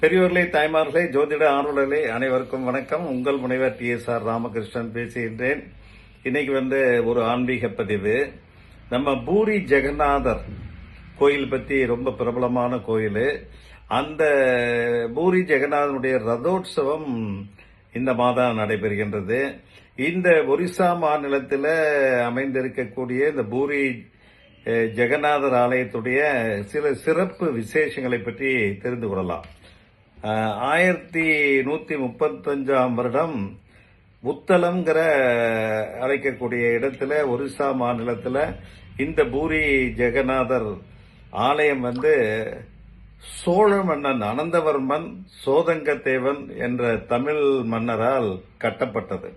பெரியோர்களே தாய்மார்களே ஜோதிட ஆர்வலர்களே அனைவருக்கும் வணக்கம். உங்கள் முனைவர் டி எஸ் ஆர் ராமகிருஷ்ணன் பேசுகின்றேன். இன்னைக்கு வந்து ஒரு ஆன்மீக பதிவு. நம்ம பூரி ஜெகநாதர் கோயில் பத்தி ரொம்ப பிரபலமான கோயில். அந்த பூரி ஜெகநாதனுடைய ரதோற்சவம் இந்த மாதம் நடைபெறுகின்றது. இந்த ஒரிசா மாநிலத்தில் அமைந்திருக்கக்கூடிய இந்த பூரி ஜெகநாதர் ஆலயத்துடைய சில சிறப்பு விசேஷங்களை பற்றி தெரிந்து கொள்ளலாம். ஆயிரத்தி நூத்தி முப்பத்தஞ்சாம் வருடம் புத்தளம்ங்கிற அழைக்கக்கூடிய இடத்துல ஒரிசா மாநிலத்தில் இந்த பூரி ஜெகநாதர் ஆலயம் வந்து சோழ மன்னன் அனந்தவர்மன் சோதங்கத்தேவன் என்ற தமிழ் மன்னரால் கட்டப்பட்டது.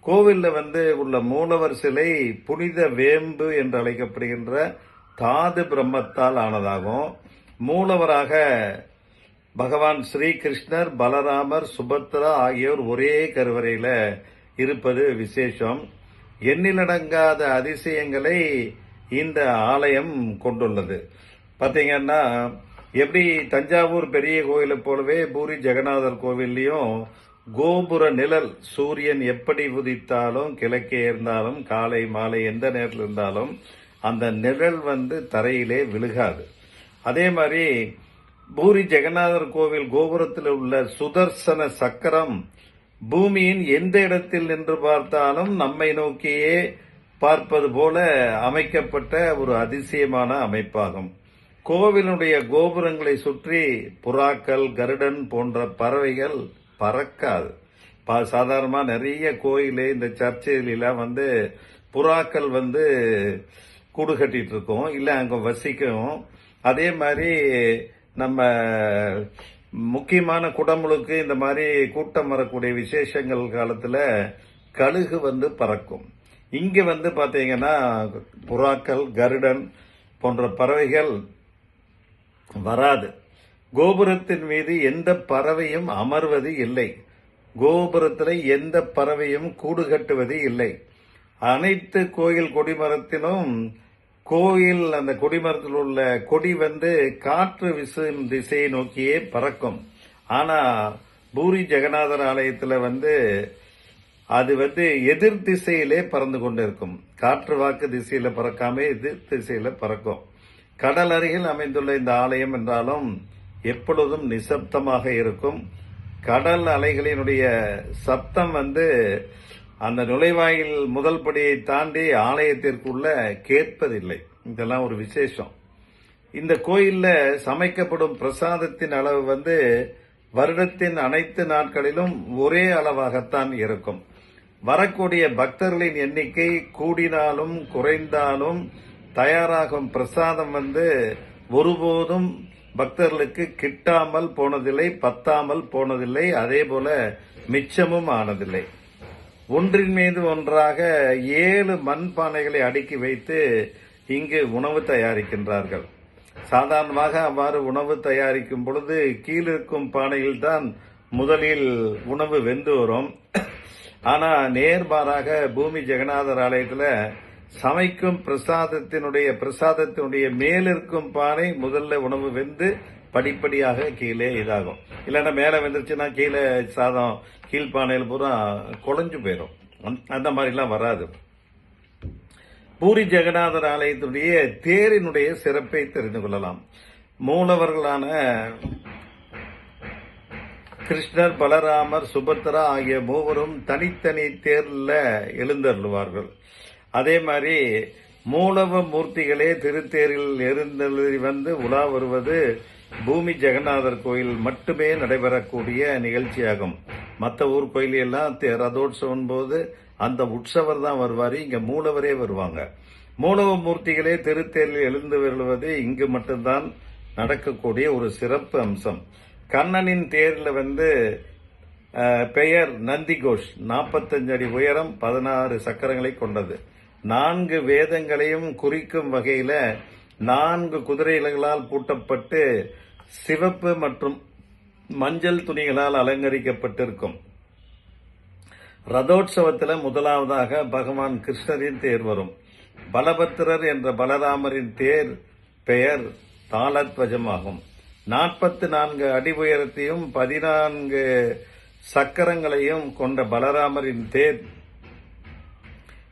கோவிலில் வந்து உள்ள மூலவர் சிலை புனித வேம்பு என்று அழைக்கப்படுகின்ற தாது பிரம்மத்தால் ஆனதாகும். மூலவராக பகவான் ஸ்ரீகிருஷ்ணர் பலராமர் சுபத்ரா ஆகியோர் ஒரே கருவறையில் இருப்பது விசேஷம். எண்ணிலடங்காத அதிசயங்களை இந்த ஆலயம் கொண்டுள்ளது. பார்த்தீங்கன்னா எப்படி தஞ்சாவூர் பெரிய கோயிலை போலவே பூரி ஜெகநாதர் கோவில்லையும் கோபுர நிழல் சூரியன் எப்படி உதித்தாலும் கிழக்கே இருந்தாலும் காலை மாலை எந்த நேரத்தில் இருந்தாலும் அந்த நிழல் வந்து தரையிலே விழுகாது. அதே மாதிரி பூரி ஜெகநாதர் கோவில் கோபுரத்தில் உள்ள சுதர்சன சக்கரம் பூமியின் எந்த இடத்தில் நின்று பார்த்தாலும் நம்மை நோக்கியே பார்ப்பது போல அமைக்கப்பட்ட ஒரு அதிசயமான அமைப்பாகும். கோவிலுடைய கோபுரங்களை சுற்றி புறாக்கள் கருடன் போன்ற பறவைகள் பறக்காது. சாதாரணமாக நிறைய கோயில் இந்த சர்ச்சிலாம் வந்து புறாக்கள் வந்து கூடு கட்டிட்டு இருக்கும் இல்லை அங்கே வசிக்கும். அதே மாதிரி நம்ம முக்கியமான குடமுழுக்கு இந்த மாதிரி கூட்டம் வரக்கூடிய விசேஷங்கள் காலத்தில் கழுகு வந்து பறக்கும். இங்கே வந்து பார்த்தீங்கன்னா புறாக்கள் கருடன் போன்ற பறவைகள் வராது. கோபுரத்தின் மீது எந்த பறவையும் அமர்வது இல்லை. கோபுரத்தில் எந்த பறவையும் கூடு கட்டுவது இல்லை. அனைத்து கோயில் கொடிமரத்திலும் கோயில் அந்த கொடிமரத்தில் உள்ள கொடி வந்து காற்று விசும் திசையை நோக்கியே பறக்கும். ஆனால் பூரி ஜெகநாதர் ஆலயத்தில் வந்து அது வந்து எதிர் திசையிலே பறந்து கொண்டிருக்கும். காற்று வாக்கு திசையில பறக்காம எதிர் திசையில பறக்கும். கடல் அருகில் அமைந்துள்ள இந்த ஆலயம் என்றாலும் எப்பொழுதும் நிசப்தமாக இருக்கும். கடல் அலைகளினுடைய சத்தம் வந்து அந்த நுழைவாயில் முதல் படியை தாண்டி ஆலயத்திற்குள்ள கேட்பதில்லை. இதெல்லாம் ஒரு விசேஷம். இந்த கோயிலில் சமைக்கப்படும் பிரசாதத்தின் அளவு வந்து வருடத்தின் அனைத்து நாட்களிலும் ஒரே அளவாகத்தான் இருக்கும். வரக்கூடிய பக்தர்களின் எண்ணிக்கை கூடினாலும் குறைந்தாலும் தயாராகும் பிரசாதம் வந்து ஒருபோதும் பக்தர்களுக்கு கிட்டாமல் போனதில்லை பத்தாமல் போனதில்லை அதே போல மிச்சமும் ஆனதில்லை. ஒன்றின் மீது ஒன்றாக ஏழு மண்பானைகளை அடுக்கி வைத்து இங்கு உணவு தயாரிக்கின்றார்கள். சாதாரணமாக அவ்வாறு உணவு தயாரிக்கும் பொழுது கீழிருக்கும் பானையில் தான் முதலில் உணவு வெந்து வரும். ஆனால் நேர்மாறாக பூமி ஜெகநாதர் ஆலயத்தில் சமைக்கும் பிரசாதத்தினுடைய பிரசாதத்தினுடைய மேலிருக்கும் பானை முதல்ல உணவு வெந்து படிப்படியாக கீழே இதாகும். இல்லைன்னா மேலே வந்துருச்சுன்னா கீழே சாதம் கீழ்பானையில் பூரா குழஞ்சு போயிடும் அந்த- அந்த மாதிரிலாம் வராது. பூரி ஜெகநாதர் ஆலயத்தினுடைய தேரினுடைய சிறப்பை தெரிந்து கொள்ளலாம். மூலவர்களான கிருஷ்ணர் பலராமர் சுபத்ரா ஆகிய மூவரும் தனித்தனி தேர்ல எழுந்தருள்வார்கள். அதே மாதிரி மூலவ மூர்த்திகளே திருத்தேரில் எழுந்தருளி வந்து உலா வருவது பூமி ஜெகநாதர் கோயில் மட்டுமே நடைபெறக்கூடிய நிகழ்ச்சியாகும். மற்ற ஊர் கோயில் எல்லாம் தே- ரதோற்சவம் போது அந்த உற்சவர் தான் வருவார். இங்க மூலவரே வருவாங்க. மூலவ மூர்த்திகளே திருத்தேரில் எழுந்து வருவது இங்கு மட்டும்தான் நடக்கக்கூடிய ஒரு சிறப்பு அம்சம். கண்ணனின் தேரில் வந்து பெயர் பெயர் நந்திகோஷ். 45 அடி உயரம் பதினாறு சக்கரங்களை கொண்டது. நான்கு வேதங்களையும் குறிக்கும் வகையில் நான்கு குதிரை குதிரைகளால் பூட்டப்பட்டு சிவப்பு மற்றும் மஞ்சள் துணிகளால் அலங்கரிக்கப்பட்டிருக்கும். ரதோற்சவத்தில் முதலாவதாக பகவான் கிருஷ்ணரின் தேர் வரும். பலபத்திரர் என்ற பலராமரின் தேர் பெயர் தாளத்வஜமாகும். நாற்பத்தி நான்கு அடி உயரத்தையும் பதினான்கு சக்கரங்களையும் கொண்ட பலராமரின் தேர்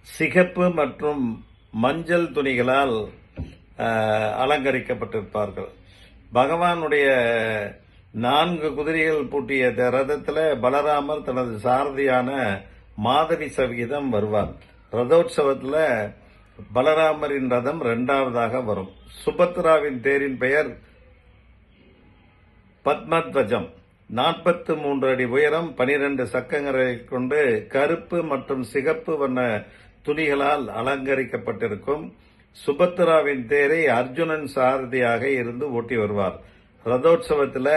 சிகப்பு மற்றும் மஞ்சள் துணிகளால் அலங்கரிக்கப்பட்டிருப்பார்கள். பகவானுடைய நான்கு குதிரைகள் பூட்டிய ரதத்தில் பலராமர் தனது சாரதியான மாதவி சவிகிதம் வருவார். ரதோற்சவத்தில் பலராமரின் ரதம் இரண்டாவதாக வரும். சுபத்ராவின் தேரின் பெயர் பத்மத்வஜம். நாற்பத்து மூன்று அடி உயரம் பனிரெண்டு சக்கங்களை கொண்டு கருப்பு மற்றும் சிகப்பு வண்ண துணிகளால் அலங்கரிக்கப்பட்டிருக்கும். சுபத்ராவின் தேரை அர்ஜுனன் சாரதியாக இருந்து ஓட்டி வருவார். ரதோற்சவத்தில்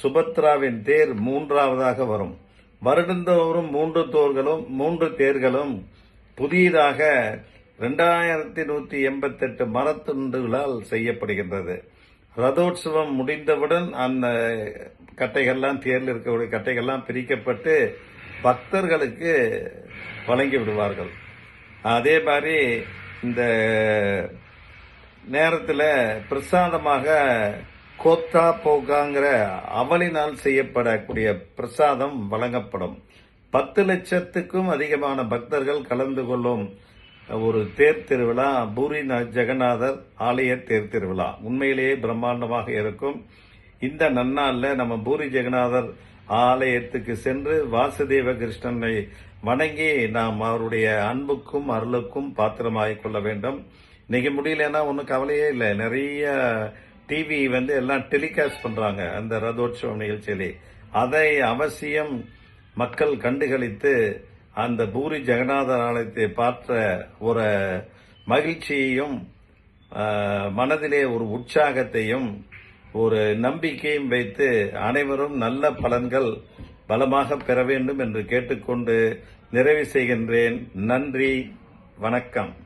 சுபத்ராவின் தேர் மூன்றாவதாக வரும். வருடந்தோறும் மூன்று தோர்களும் மூன்று தேர்களும் புதியதாக ரெண்டாயிரத்தி நூற்றி எண்பத்தெட்டு மரத்துண்டுகளால் செய்யப்படுகின்றது. ரதோற்சவம் முடிந்தவுடன் அந்த கட்டைகள்லாம் தேரில் இருக்கக்கூடிய கட்டைகள்லாம் பிரிக்கப்பட்டு பக்தர்களுக்கு வழங்கி விடுவார்கள். அதே மாதிரி இந்த நேரத்தில் பிரசாதமாக கோத்தா போகாங்கிற அவலினால் செய்யப்படக்கூடிய பிரசாதம் வழங்கப்படும். பத்து லட்சத்துக்கும் அதிகமான பக்தர்கள் கலந்து கொள்ளும் ஒரு தேர் திருவிழா பூரி ஜெகநாதர் ஆலய தேர் திருவிழா. உண்மையிலேயே பிரம்மாண்டமாக இருக்கும். இந்த நன்னாளில் நம்ம பூரி ஜெகநாதர் ஆலயத்துக்கு சென்று வாசுதேவ கிருஷ்ணனை வணங்கி நாம் அவருடைய அன்புக்கும் அருளுக்கும் பாத்திரமாகிக் கொள்ள வேண்டும். இன்னைக்கு முடியலன்னா ஒன்றும் கவலையே இல்லை. நிறைய டிவி வந்து எல்லாம் டெலிகாஸ்ட் பண்ணுறாங்க அந்த ரதோற்சவம் நிகழ்ச்சியிலே. அதை அவசியம் மக்கள் கண்டுகளித்து அந்த பூரி ஜெகநாதர் ஆலயத்தை பார்த்த ஒரு மகிழ்ச்சியையும் மனதிலே ஒரு உற்சாகத்தையும் ஒரு நம்பிக்கையும் வைத்து அனைவரும் நல்ல பலன்கள் பலமாக பெற வேண்டும் என்று கேட்டுக்கொண்டு நிறைவு செய்கின்றேன். நன்றி. வணக்கம்.